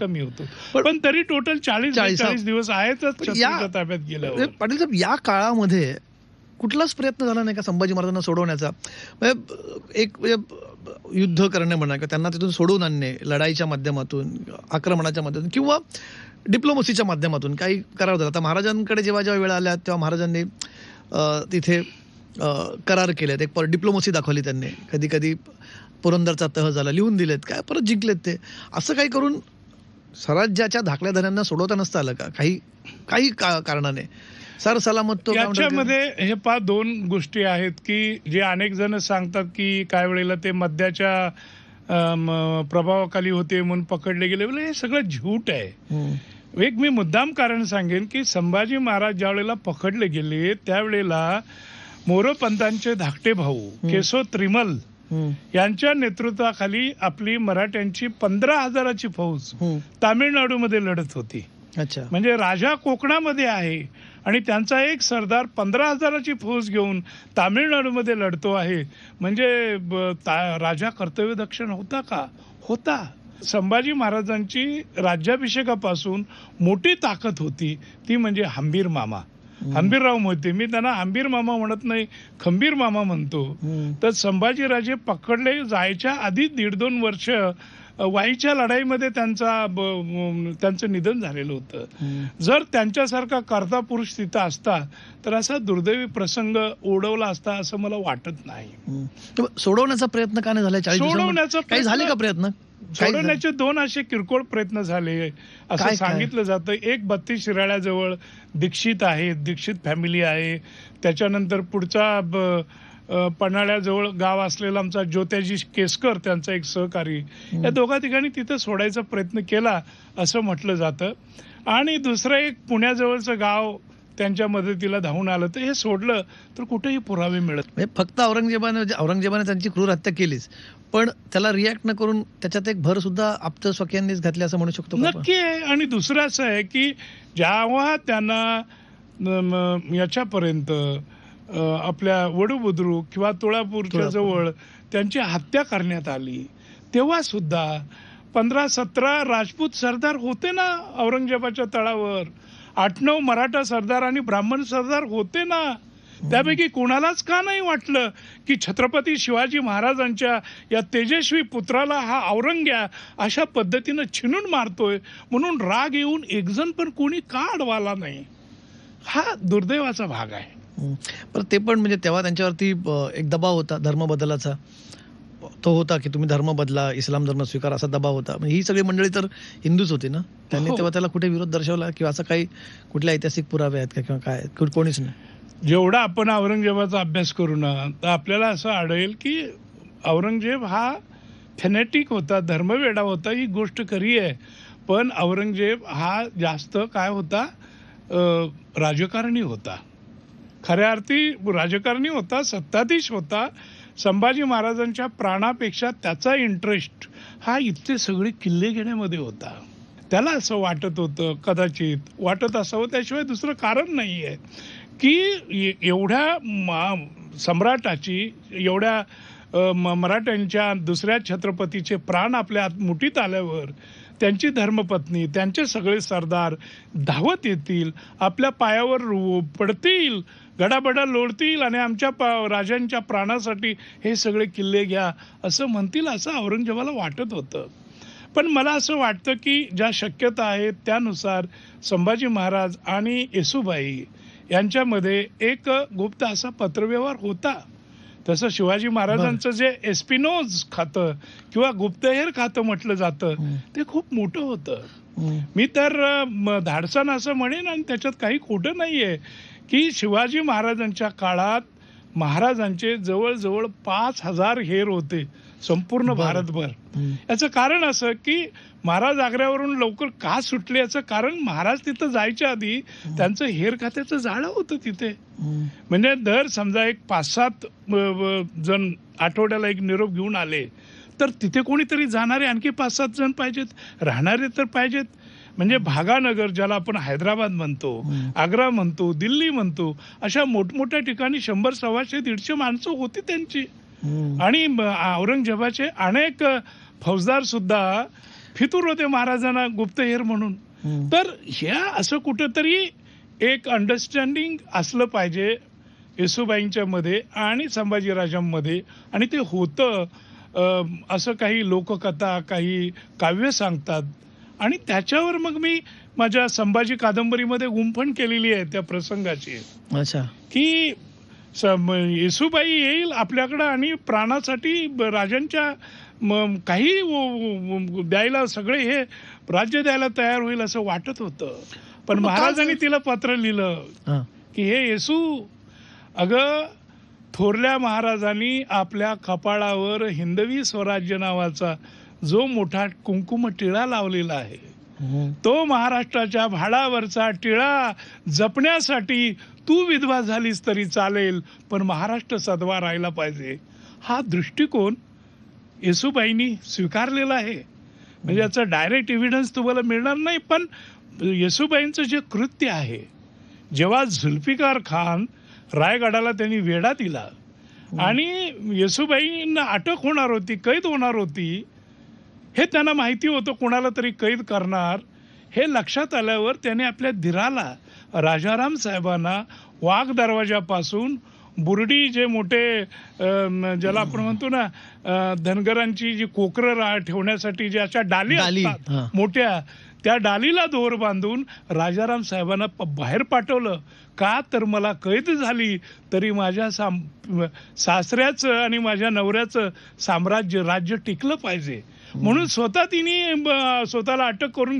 कमी होतो. पण- तरी टोटल चाळीस 40 चाळीस दिवस आहेतच छत्रीच्या ताब्यात गेल्यावर. म्हणजे पाटील साहेब या काळामध्ये कुठलाच प्रयत्न झाला नाही का संभाजी महाराजांना सोडवण्याचा? म्हणजे एक म्हणजे युद्ध करणे म्हणा किंवा त्यांना तिथून सोडवून आणणे लढाईच्या माध्यमातून आक्रमणाच्या माध्यमातून किंवा डिप्लोमसीच्या माध्यमातून काही करार झाला. आता महाराजांकडे जेव्हा जेव्हा वेळ आल्या तेव्हा महाराजांनी तिथे करार केलेत. एक पर डिप्लोमसी दाखवली त्यांनी. कधी कधी पुरंदरचा तह झाला लिहून दिलेत. काय परत जिंकलेत ते? असं काही करून स्वराज्याच्या धाकल्या सोडवता नसतं आलं का? काही काही का- कारणाने. सर सलामत तो याच्यामध्ये हे पा दोन गोष्टी आहेत की जे अनेक जण सांगतात की काय वेळेला ते मद्याच्या प्रभावाखाली होते म्हणून पकडले गेले. म्हणजे हे सगळं झूट आहे. एक मी मुद्दाम कारण सांगेन की संभाजी महाराज ज्या वेळेला पकडले गेले त्यावेळेला मोरोपंतांचे धाकटे भाऊ केशव त्रिमल. यांच्या नेतृत्वाखाली आपली मराठ्यांची पंधरा हजाराची फौज. तामिळनाडूमध्ये लढत होती. अच्छा. म्हणजे राजा कोकणामध्ये आहे आणि त्यांचा एक सरदार पंधरा हजाराची फौज घेऊन तामिळनाडूमध्ये लढतो आहे. म्हणजे राजा कर्तव्यदक्ष नव्हता का? होता. संभाजी महाराजांची राज्याभिषेकापासून मोठी ताकद होती. ती म्हणजे हंबीर मामा. हंबीरराव मोहिते मी त्यांना हंबीर मामा म्हणत नाही खंबीर मामा म्हणतो. तर संभाजीराजे पकडले जायच्या आधी दीड दोन वर्ष वाईच्या लढाईमध्ये त्यांचा त्यांचं निधन झालेलं होतं. जर त्यांच्यासारखा कर्ता पुरुष तिथं असता तर असा दुर्दैवी प्रसंग ओढवला असता असं मला वाटत नाही सोडवण्याचा प्रयत्न का नाही झाला सोडवण्याचा? काही झाले का प्रयत्न? सोडवण्याचे दोन असे किरकोळ प्रयत्न झाले. असं? सांगितलं जातं. एक बत्तीस शिराळ्याजवळ दीक्षित आहे दीक्षित फॅमिली आहे. त्याच्यानंतर पुढचा पन्हाळ्याजवळ गाव असलेला आमचा ज्योत्याजी केसकर त्यांचा एक सहकारी. या दोघा ठिकाणी तिथं सोडायचा प्रयत्न केला असं म्हटलं जातं. आणि दुसरं एक पुण्याजवळचं गाव त्यांच्या मदतीला धावून आलं तर हे सोडलं तर कुठेही पुरावे मिळत म्हणजे फक्त औरंगजेबाने म्हणजे औरंगजेबाने त्यांची क्रूर हत्या केलीच. पण त्याला रिॲक्ट न करून त्याच्यात एक भर सुद्धा आप्त स्वकीयांनीच घातली असं म्हणू शकतो? नक्की आहे. आणि दुसरं असं आहे की जेव्हा त्यांना याच्यापर्यंत आपल्या वडूबुद्रुक किंवा तुळापूरच्या तुळापूर. जवळ त्यांची हत्या करण्यात आली. तेव्हा सुद्धा पंधरा सतरा राजपूत सरदार होते ना औरंगजेबाच्या तळावर. आठ नऊ मराठा सरदार आणि ब्राह्मण सरदार होते ना? त्यापैकी कोणालाच का नाही वाटलं की छत्रपती शिवाजी महाराजांच्या या तेजस्वी पुत्राला हा औरंग्या अशा पद्धतीनं छिनून मारतोय? म्हणून राग येऊन एकजण पण कोणी का अडवाला नाही? हा दुर्दैवाचा भाग आहे. पण ते पण म्हणजे तेव्हा त्यांच्यावरती एक दबाव होता धर्म बदलाचा. तो होता की तुम्ही धर्म बदला इस्लाम धर्म स्वीकार असा दबाव होता. म्हणजे ही सगळी मंडळी तर हिंदूच होती ना? त्यांनी हो. तेव्हा त्याला कुठे विरोध दर्शवला किंवा असं काही कुठले ऐतिहासिक पुरावे आहेत का किंवा काय कोणीच नाही. जेवढा आपण औरंगजेबाचा अभ्यास करू ना तर आपल्याला असं आढळेल की औरंगजेब हा फॅनेटिक होता धर्मवेडा होता ही गोष्ट खरी आहे. पण औरंगजेब हा जास्त काय होता? राजकारणी होता. खऱ्या अर्थी राजकारणी होता सत्ताधीश होता संभाजी महाराजांच्या प्राणापेक्षा त्याचा इंटरेस्ट हा इथले सगळे किल्ले घेण्यामध्ये होता. त्याला असं वाटत होतं कदाचित वाटत असावं त्याशिवाय दुसरं कारण नाही आहे की एवढ्या मा- सम्राटाची एवढ्या म- मराठ्यांच्या दुसऱ्या छत्रपतीचे प्राण आपल्या मुठीत आल्यावर त्यांची धर्मपत्नी त्यांचे सगळे सरदार धावत येतील आपल्या पायावर रो- पडतील गडाबडा लोळतील आणि आमच्या पा राजांच्या प्राणासाठी हे सगळे किल्ले घ्या असं म्हणतील असं औरंगजेबाला वाटत होतं. पण मला असं वाटतं की ज्या शक्यता आहेत त्यानुसार संभाजी महाराज आणि येसुबाई यांच्यामध्ये एक गुप्त असा पत्रव्यवहार होता. तसं शिवाजी महाराजांचं जे एस्पिनोज खातं किंवा गुप्तहेर खातं म्हटलं जातं. ते खूप मोठं होतं. मी तर धाडसानं असं म्हणेन आणि त्याच्यात काही खोटं नाही आहे की शिवाजी महाराजांच्या काळात महाराजांचे जवळजवळ पाच हजार हेर होते संपूर्ण. भारतभर. याचं कारण असं की महाराज आग्र्यावरून लवकर का सुटले याचं कारण महाराज तिथं जायच्या आधी त्यांचं हेर खात्याचं जाळं होतं तिथे. म्हणजे दर समजा एक पाच सात जण आठवड्याला एक निरोप घेऊन आले तर तिथे कोणीतरी जाणारे आणखी पाच सात जण पाहिजेत राहणारे तर पाहिजेत म्हणजे भागानगर ज्याला आपण हैदराबाद म्हणतो. आग्रा म्हणतो दिल्ली म्हणतो अशा मोठमोठ्या ठिकाणी शंभर सव्वाशे दीडशे माणसं होती त्यांची. आणि औरंगजेबाचे अनेक फौजदार सुद्धा फितूर होते महाराजांना गुप्तहेर म्हणून. तर ह्या असं कुठंतरी एक अंडरस्टँडिंग असलं पाहिजे येसुबाईंच्या मध्ये आणि संभाजीराजांमध्ये. आणि ते होतं असं काही लोककथा काही काव्य सांगतात. आणि त्याच्यावर मग मी माझ्या संभाजी कादंबरीमध्ये गुंफण केलेली आहे त्या प्रसंगाची. अच्छा. की येसूबाई येईल आपल्याकडं आणि प्राणासाठी राजांच्या काही द्यायला सगळे हे राज्य द्यायला तयार होईल असं वाटत होतं पण महाराजांनी? तिला पत्र लिहिलं की हे येसू अगं थोरल्या महाराजांनी आपल्या कपाळावर हिंदवी स्वराज्य नावाचा जो मोठा कुंकुम टिळा लावलेला आहे. तो महाराष्ट्राच्या भाडावरचा टिळा जपण्यासाठी तू विधवा झालीस तरी चालेल पण महाराष्ट्र सदवा राहिला पाहिजे. हा दृष्टिकोन येसुबाईंनी स्वीकारलेला आहे. म्हणजे याचं डायरेक्ट एव्हिडन्स तुम्हाला मिळणार नाही पण येसुबाईंचं जे कृत्य आहे जेव्हा झुल्फिकार खान रायगडाला त्यांनी वेढा दिला आणि येसुबाईंना अटक होणार होती कैद होणार होती हे त्यांना माहिती होतं कोणाला तरी कैद करणार. हे लक्षात आल्यावर त्याने आपल्या धीराला राजाराम साहेबांना वाघ दरवाजापासून बुरडी जे मोठे ज्याला आपण म्हणतो ना धनगरांची जी कोकरं रा ठेवण्यासाठी ज्या अशा डाली असतात हा. मोठ्या त्या डालीला दोर बांधून राजाराम साहेबांना बाहेर पाठवलं. का तर मला कैद झाली तरी माझ्या साम सासऱ्याचं आणि माझ्या नवऱ्याचं साम्राज्य राज्य टिकलं पाहिजे. म्हणून स्वतः तिने ब- स्वतःला अटक करून